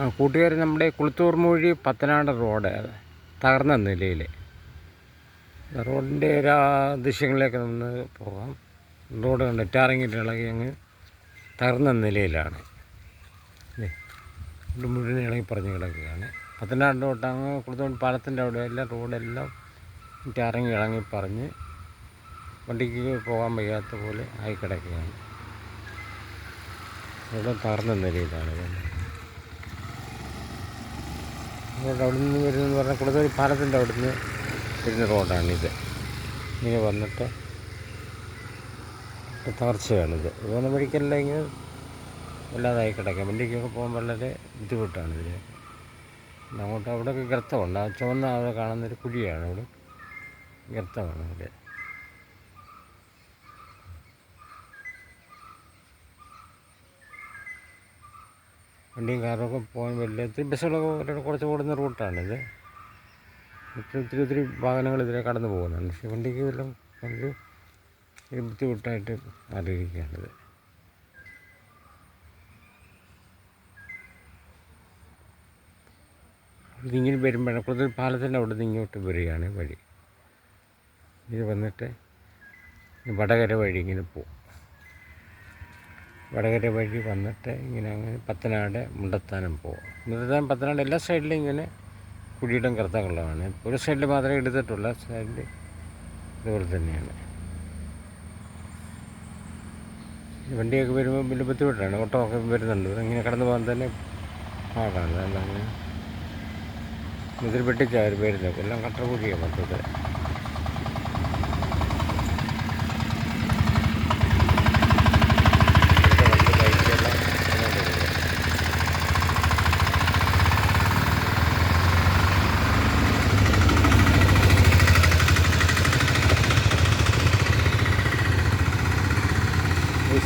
ആ കൂട്ടുകാർ നമ്മുടെ കുളത്തൂർ മൊഴി പത്തനാട് റോഡ് തകർന്ന നിലയിൽ റോഡിന്റെ ആ ദൃശ്യങ്ങളിലേക്ക് നിന്ന് പോകാം. റോഡ് കണ്ട് ടാറിങ്ങിട്ട് ഇളകി അങ്ങ് തകർന്ന നിലയിലാണ്. മുഴുവൻ ഇളകി പറഞ്ഞ് കിടക്കുകയാണ്. പത്തനാട് തൊട്ട് അങ്ങ് കുളത്തൂർ പാലത്തിന്റെ അവിടെ എല്ലാം റോഡെല്ലാം ടാറിങ്ങി ഇളങ്ങി പറഞ്ഞ് വണ്ടിക്ക് പോകാൻ വയ്യാത്ത പോലെ ആയി കിടക്കുകയാണ്. റോഡ് തകർന്ന നിലയിലാണ്. റോഡ് അവിടെ നിന്ന് വരുന്നതെന്ന് പറഞ്ഞാൽ കുളത്തൂർ പാലത്തിന്റെ അവിടെ നിന്ന് വരുന്ന റോഡാണിത്. ഇങ്ങനെ വന്നിട്ട് തകർച്ചയാണിത്. അതുപോലെ വഴിക്കല്ലെങ്കിൽ വല്ലാതായി കിടക്കാം. വണ്ടിക്കൊക്കെ പോകാൻ വളരെ ബുദ്ധിമുട്ടാണ് ഇതിൽ അങ്ങോട്ട് അവിടെയൊക്കെ ഗർത്തമുണ്ട്. ആ ചുവന്ന അവിടെ കാണുന്നൊരു കുഴിയാണ് അവിടെ. ഗർത്തമാണ് അവിടെ വണ്ടിയും കാറൊക്കെ പോകാൻ വലിയ ഒത്തിരി ബസ്സുകളൊക്കെ കുറച്ച് ഓടുന്ന റൂട്ടാണിത്. ഒത്തിരി ഒത്തിരി ഒത്തിരി വാഹനങ്ങൾ ഇതിലെ കടന്നു പോകുന്നുണ്ട് പക്ഷേ വണ്ടിക്ക് വല്ലതും ഒരു ഒരു ബുദ്ധിമുട്ടായിട്ട് മാറിയിരിക്കുകയാണിത്. ഇതിങ്ങനെ വരുമ്പോഴാണ് കൂടുതൽ പാലത്തിന്റെ അവിടെ നിന്ന് ഇങ്ങോട്ട് വരികയാണ് വഴി. ഇത് വന്നിട്ട് വടകര വഴി ഇങ്ങനെ പോകും. വടകര വഴി വന്നിട്ട് ഇങ്ങനെ അങ്ങനെ പത്തനാട് മുണ്ടത്താനം പോകും മുണ്ടത്താനം പത്തനാട് എല്ലാ സൈഡിലും ഇങ്ങനെ കുടിയിടം കറുത്തങ്ങളുള്ളതാണ് ഒരു സൈഡിൽ മാത്രമേ എടുത്തിട്ടുള്ള സൈഡിൽ ഇതുപോലെ തന്നെയാണ്. വണ്ടിയൊക്കെ വരുമ്പോൾ വലിയ ബുദ്ധിമുട്ടാണ്. ഓട്ടോ ഒക്കെ വരുന്നുണ്ട്. ഇങ്ങനെ കടന്നു പോകാൻ തന്നെ പാടാണ്. അല്ലാതെ അങ്ങനെ ഇതിൽ വെട്ടിച്ചാരും വരുന്നത് എല്ലാം കട്ടർ കൂടിയാണ് മൊത്തത്തിൽ ഇവിടുത്തെ വണ്ടി ബൈക്കെല്ലാം ഇങ്ങനെ വരുന്നത്.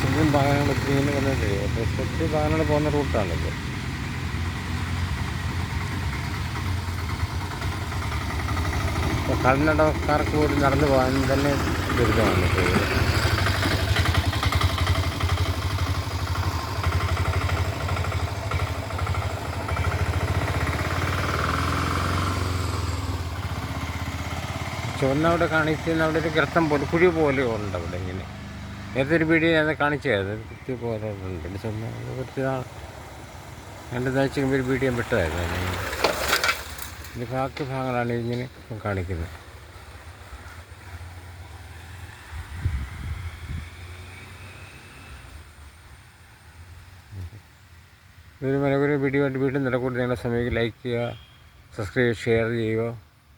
ഭാഗങ്ങൾ വാഹനങ്ങൾ ഒത്തിരി ഇങ്ങനെ വന്നിട്ട് ഒത്തിരി വാഹനങ്ങൾ പോകുന്ന റൂട്ടാണിത് ഇപ്പോൾ കടനടക്കാർക്ക് കൂടി നടന്നു പോകാൻ തന്നെ ദുരിതമാണ് ചുവന്നവിടെ കാണിച്ചിരുന്ന അവിടെ ഒരു ഗർത്തം പോലെ കുഴി പോലെ ഉണ്ട് അവിടെ ഇങ്ങനെ. നേരത്തെ ഒരു വീഡിയോ ഞാൻ കാണിച്ചായിരുന്നു കുത്തി ഉണ്ട് പിന്നെ ചുവന്ന കുറച്ച് നാൾ രണ്ട് ആഴ്ച മുമ്പ് ഒരു വീഡിയോ വിട്ടതായിരുന്നു. ഇതിന്റെ ബാക്കി ഭാഗങ്ങളാണ് ഇങ്ങനെ കാണിക്കുന്നത്. ഇതൊരു മനോഹര വീഡിയോ ആയിട്ട് വീട്ടിൽ നിലക്കൂടി നിങ്ങളുടെ സമയത്ത് ലൈക്ക് ചെയ്യുക സബ്സ്ക്രൈബ് ഷെയർ ചെയ്യുക.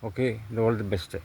ഓക്കെ ഇത് ഓൾ ദി ബെസ്റ്റ്.